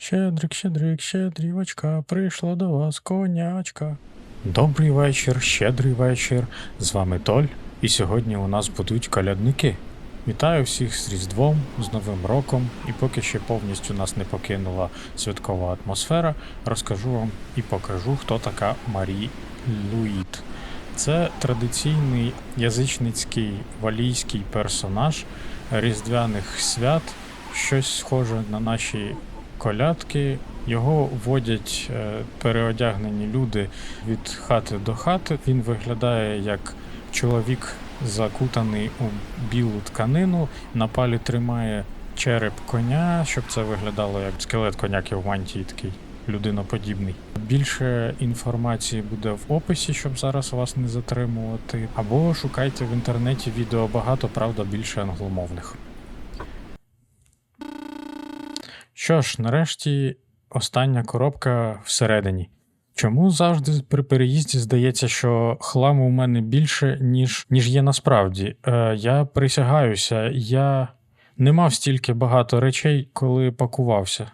Щедрик, щедрик, щедрівочка, прийшла до вас конячка. Добрий вечір, щедрий вечір. З вами Толь, і сьогодні у нас будуть колядники. Вітаю всіх з Різдвом, з Новим роком, і поки ще повністю нас не покинула святкова атмосфера, розкажу вам і покажу, хто така Марі Луїд. Це традиційний язичницький валійський персонаж різдвяних свят, щось схоже на наші колядки. Його водять е, переодягнені люди від хати до хати. Він виглядає як чоловік, закутаний у білу тканину, на палі тримає череп коня, щоб це виглядало як скелет коняки в мантії такий людиноподібний. Більше інформації буде в описі, щоб зараз вас не затримувати. Або шукайте в інтернеті відео багато, правда, більше англомовних. Що ж, нарешті остання коробка всередині. Чому завжди при переїзді здається, що хламу у мене більше, ніж, ніж є насправді? Е, я присягаюся, я не мав стільки багато речей, коли пакувався.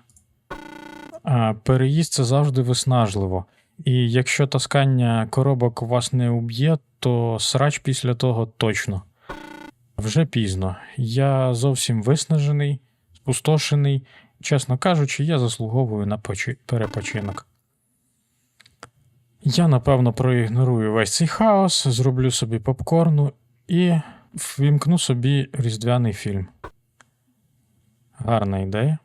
А переїзд це завжди виснажливо. І якщо таскання коробок вас не уб'є, то срач після того точно. Вже пізно. Я зовсім виснажений, спустошений. Чесно кажучи, я заслуговую на перепочинок. Я, напевно, проігнорую весь цей хаос, зроблю собі попкорну і ввімкну собі різдвяний фільм. Гарна ідея.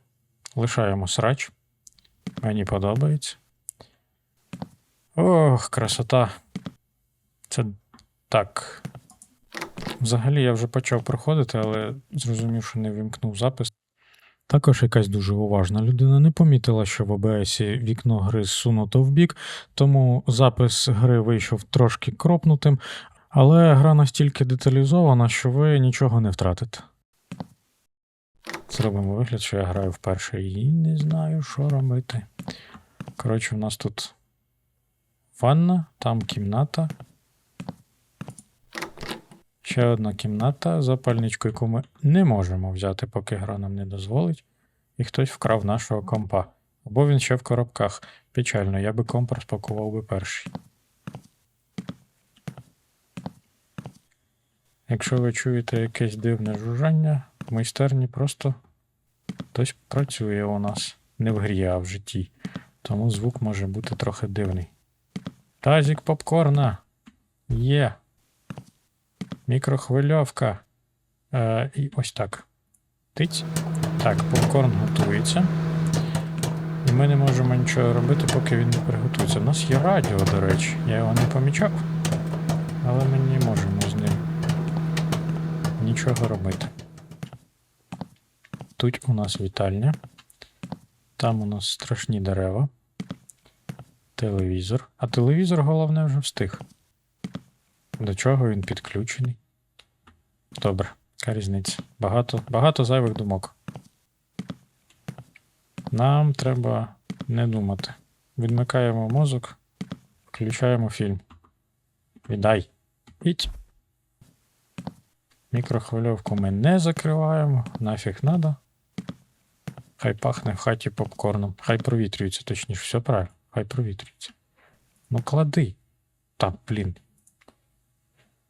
Лишаємо срач. Мені подобається. Ох, красота. Це так. Взагалі я вже почав проходити, але зрозумів, що не вімкнув запис. Також якась дуже уважна людина не помітила, що в ОБСі вікно гри зсунуто в бік, тому запис гри вийшов трошки кропнутим, але гра настільки деталізована, що ви нічого не втратите. Зробимо вигляд, що я граю вперше і не знаю, що робити. Коротше, у нас тут ванна, там кімната. Ще одна кімната, запальничку, яку ми не можемо взяти, поки гра нам не дозволить. І хтось вкрав нашого компа. Або він ще в коробках. Печально, я би комп розпакував би перший. Якщо ви чуєте якесь дивне жужжання, в майстерні просто хтось працює у нас. Не в грі, а в житті. Тому звук може бути трохи дивний. Тазік попкорна. Є. Мікрохвильовка. Е, і ось так. Тиць. Так, попкорн готується. І ми не можемо нічого робити, поки він не приготується. У нас є радіо, до речі. Я його не помічав. Але ми не можемо з ним нічого робити. Тут у нас вітальня. Там у нас страшні дерева. Телевізор. А телевізор, головне, вже встиг. До чого він підключений? Добре, яка різниця? Багато, багато зайвих думок. Нам треба не думати. Відмикаємо мозок, включаємо фільм. Віддай. Іть. Мікрохвильовку ми не закриваємо. Нафіг надо. Хай пахне в хаті попкорном. Хай провітрюється, точніше, все правильно. Хай провітрюється. Ну клади. Та, блін.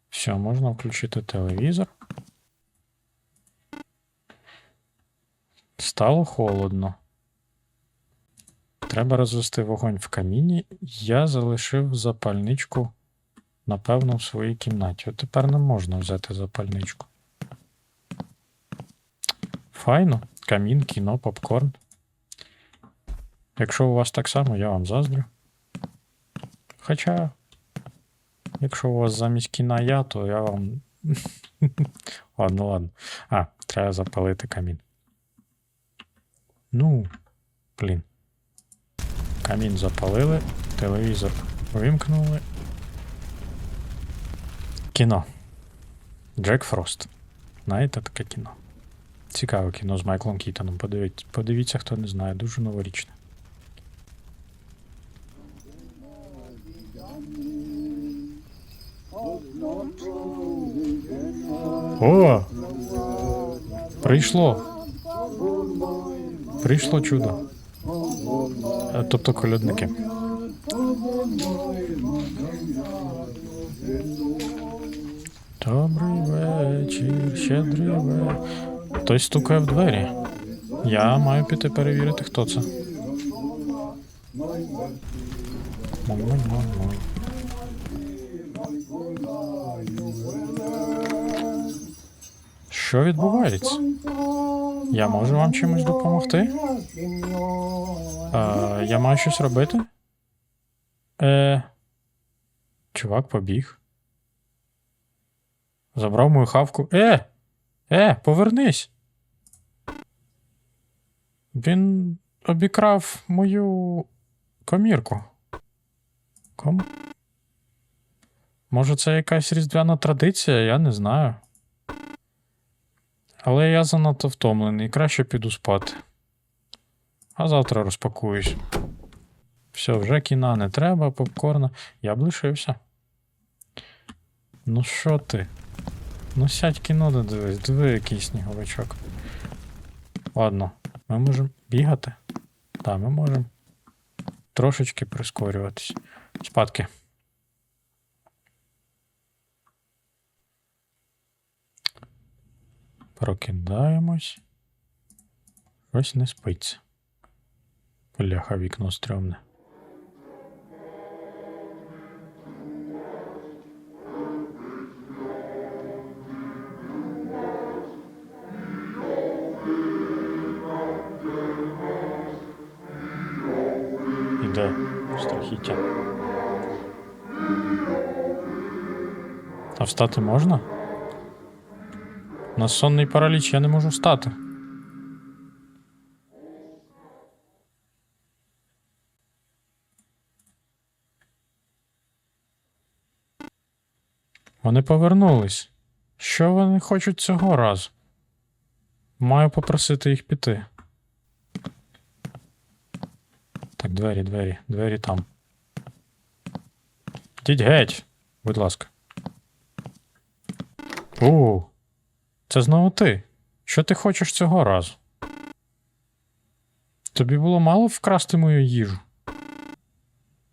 Все, можна включити телевізор. Стало холодно. Треба розвести вогонь в каміні. Я залишив запальничку, напевно, в своїй кімнаті. От тепер не можна взяти запальничку. Файно. Камін, кіно, попкорн. Якщо у вас так само, я вам заздрю. Хоча, якщо у вас замість кіна я, то я вам. ладно, ладно. А, треба запалити камін. Ну, блін. Камін запалили, телевізор вимкнули. Кіно. Джек Фрост. Знаєте таке кіно? Цікаве кіно з Майклом Кітоном. Подивіться, подивіться, хто не знає, дуже новорічне. О! Прийшло. Прийшло чудо. Е, Тобто колядники. Добрий вечір, щедрий вечір. Хтось стукає в двері. Я маю піти перевірити, хто це. Що відбувається? Я можу вам чимось допомогти? А, я маю щось робити? Е. Чувак побіг. Забрав мою хавку. Е! Е, повернись! Він обікрав мою комірку. Кому? Може, це якась різдвяна традиція, я не знаю. Але я занадто втомлений, краще піду спати. А завтра розпакуюсь. Все, вже кіна не треба, попкорна. Я б лишився. Ну що ти? Ну сядь кіно додивись, диви який сніговичок. Ладно, ми можемо бігати. Так, ми можемо трошечки прискорюватись. Спадки. Прокидаємось. Щось не спиться. Бляха, вікно стрьомне. Іде страхіття. А встати можна? У нас сонний параліч, я не можу встати. Вони повернулись. Що вони хочуть цього разу? Маю попросити їх піти. Так, двері, двері, двері там. Йдіть геть, будь ласка. У, це знову ти. Що ти хочеш цього разу? Тобі було мало вкрасти мою їжу?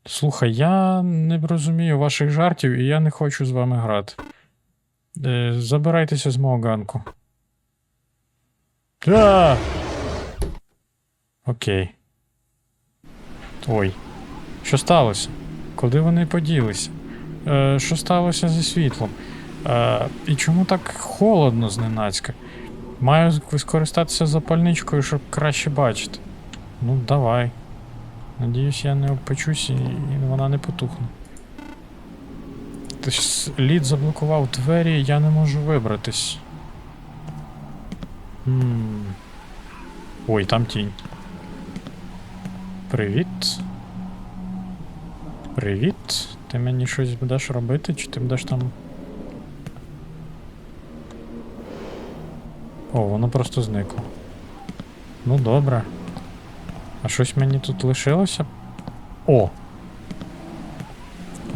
Слухай, я не розумію ваших жартів і я не хочу з вами грати. Е, забирайтеся з мого ганку. А! Окей. Ой. Що сталося? Куди вони поділися? Е, що сталося зі світлом? Е, і чому так холодно зненацька? Маю скористатися запальничкою, щоб краще бачити. Ну, давай. Надіюсь, я не обпечусь і, і вона не потухне. Лід заблокував двері, я не можу вибратись. Хм. Ой, там тінь. Привіт. Привіт. Ти мені щось будеш робити, чи ти будеш там. О, воно просто зникло. Ну добре. А щось мені тут лишилося? О!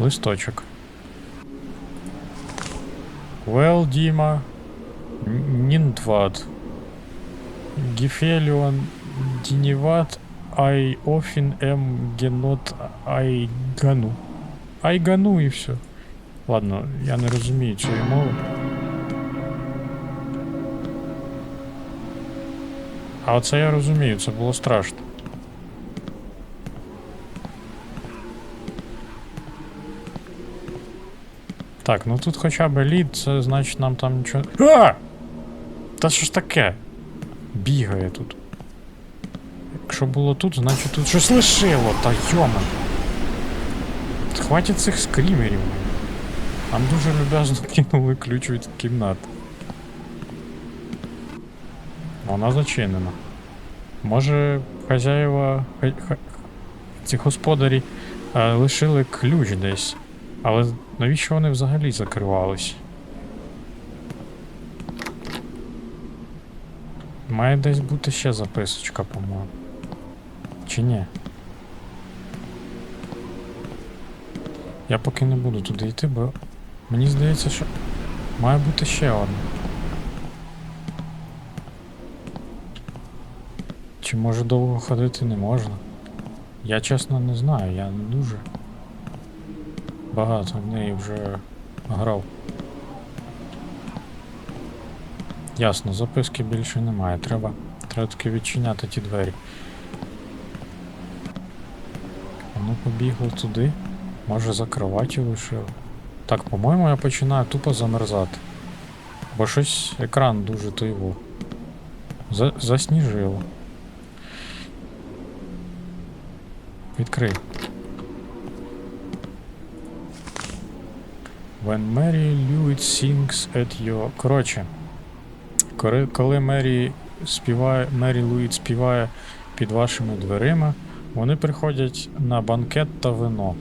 Листочок. Well, Діма. Ніндвад. Гефеліон Дініват Ай офін ем генот айгану. Айгану і все. Ладно, я не розумію цієї мови. А оце я розумію, це було страшно. Так, ну тут хоча б лід, це значить нам там нічого. А! Та що ж таке? Бігає тут. Якщо було тут, значить тут щось лишило, та йома. Хватить цих скрімерів. Нам дуже люб'язно кинули ключ від кімнати. Вона зачинена. Може, хай- Ці господарі е, лишили ключ десь. Але навіщо вони взагалі закривались? Має десь бути ще записочка, по-моєму. Чи ні? Я поки не буду туди йти, бо мені здається, що має бути ще одна. Чи може довго ходити не можна? Я чесно не знаю, я не дуже багато в неї вже грав. Ясно, записки більше немає. Треба, треба таки відчиняти ті двері. Воно побігло туди. Може за кроваті лишило. Так, по-моєму, я починаю тупо замерзати. Бо щось екран дуже тойво. За, засніжило. Відкрий. When Mary Lewis sings at your... Коротше. Коли, коли Мері співає, Мері Луїд співає під вашими дверима, вони приходять на банкет та вино.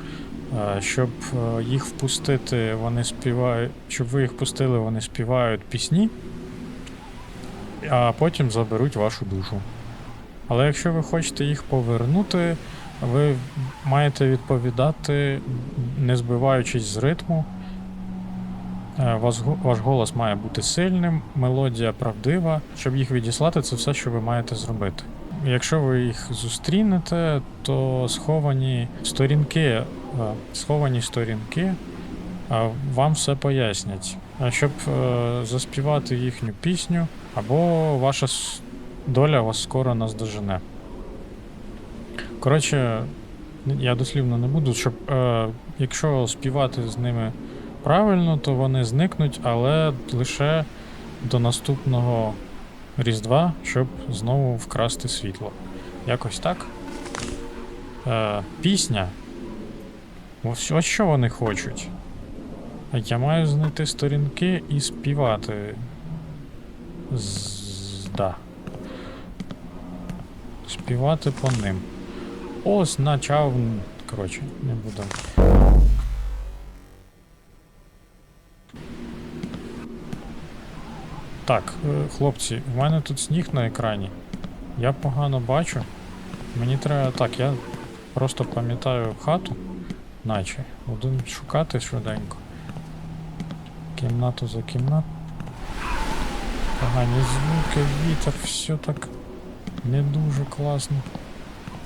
Е, Щоб е, їх впустити, вони співають. Щоб ви їх пустили, вони співають пісні, а потім заберуть вашу душу. Але якщо ви хочете їх повернути, ви маєте відповідати, не збиваючись з ритму. Е, Ваш, голос має бути сильним, мелодія правдива. Щоб їх відіслати, це все, що ви маєте зробити. Якщо ви їх зустрінете, то сховані сторінки, е, сховані сторінки е, вам все пояснять. Щоб заспівати їхню пісню, або ваша доля вас скоро наздожене. Коротше, я дослівно не буду, щоб е, якщо співати з ними правильно, то вони зникнуть, але лише до наступного Різдва, щоб знову вкрасти світло. Якось так. Е, пісня. Ось, ось що вони хочуть. Я маю знайти сторінки і співати. З... Співати по ним. Ось начав. Коротше, не буду. Так, е, хлопці, в мене тут сніг на екрані. Я погано бачу. Мені треба. Так, я просто пам'ятаю хату, наче. Буду шукати швиденько. Кімнату за кімнату. Погані звуки, вітер, все так не дуже класно.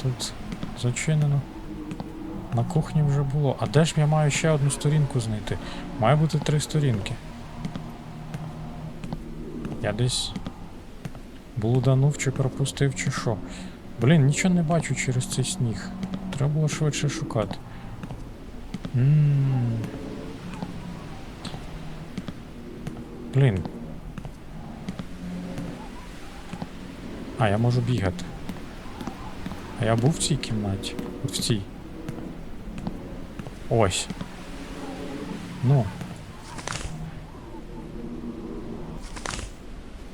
Тут зачинено. На кухні вже було. А де ж я маю ще одну сторінку знайти? Має бути три сторінки. Я десь блуданув чи пропустив, чи що. Блін, нічого не бачу через цей сніг. Треба було швидше шукати. М. Блін. А, я можу бігати. Я був в цій кімнаті? От в цій. Ось. Ну.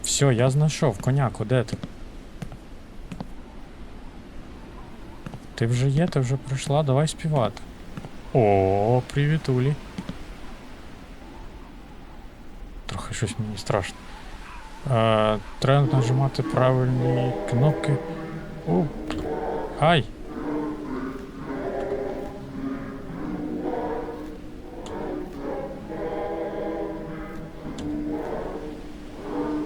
Все, я знайшов, коняку, де ти? Ти вже є, ти вже прийшла, давай співати. О, привіт, Улі. Трохи щось мені страшно. Е, треба нажимати правильні кнопки. О, ай!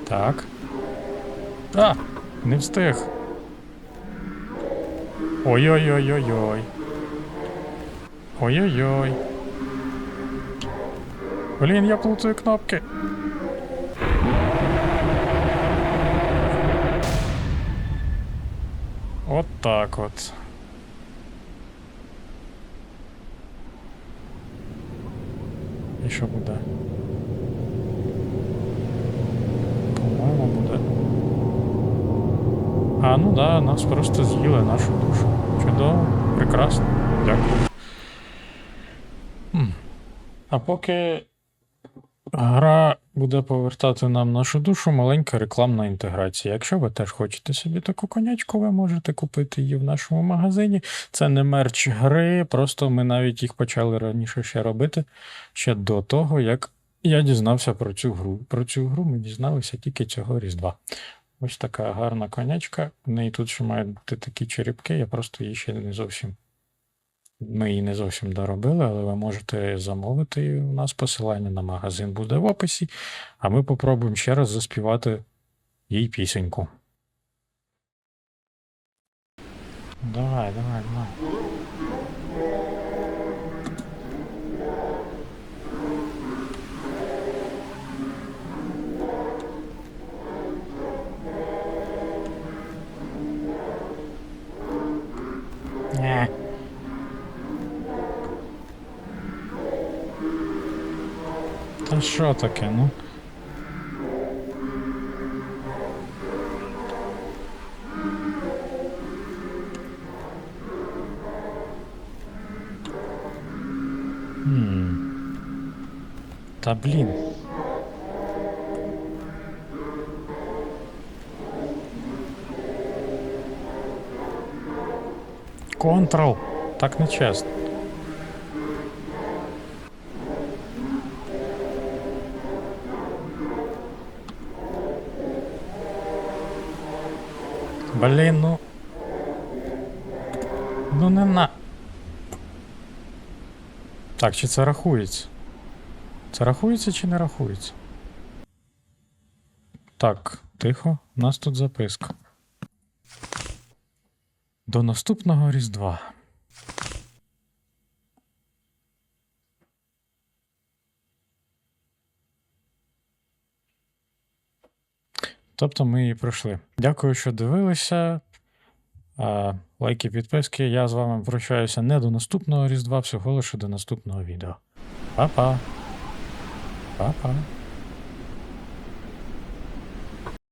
Так. А! Не встиг. Ой-ой-ой-ой-ой. Ой-ой-ой. Блін, я плутаю кнопки. От так от. І що буде? По-моєму, буде. А, ну да, нас просто з'їли нашу душу. Чудово, прекрасно. Дякую. А поки гра буде повертати нам нашу душу, маленька рекламна інтеграція. Якщо ви теж хочете собі таку конячку, ви можете купити її в нашому магазині. Це не мерч гри, просто ми навіть їх почали раніше ще робити ще до того, як я дізнався про цю гру. Про цю гру ми дізналися тільки цього Різдва. Ось така гарна конячка. В неї тут ще мають бути такі черепки, я просто її ще не зовсім. Ми її не зовсім доробили, але ви можете замовити у нас посилання на магазин буде в описі, а ми попробуємо ще раз заспівати їй пісеньку. Давай, давай, давай. Та що таке, ну? Хм. Та блін. Контрол. Так не чесно. Блін, ну. Ну не на. Так, чи це рахується? Це рахується чи не рахується? Так, тихо, у нас тут записка. До наступного Різдва. Тобто ми її пройшли. Дякую, що дивилися. Лайки, підписки. Я з вами прощаюся не до наступного Різдва, всього лише до наступного відео. Па-па. Па-па.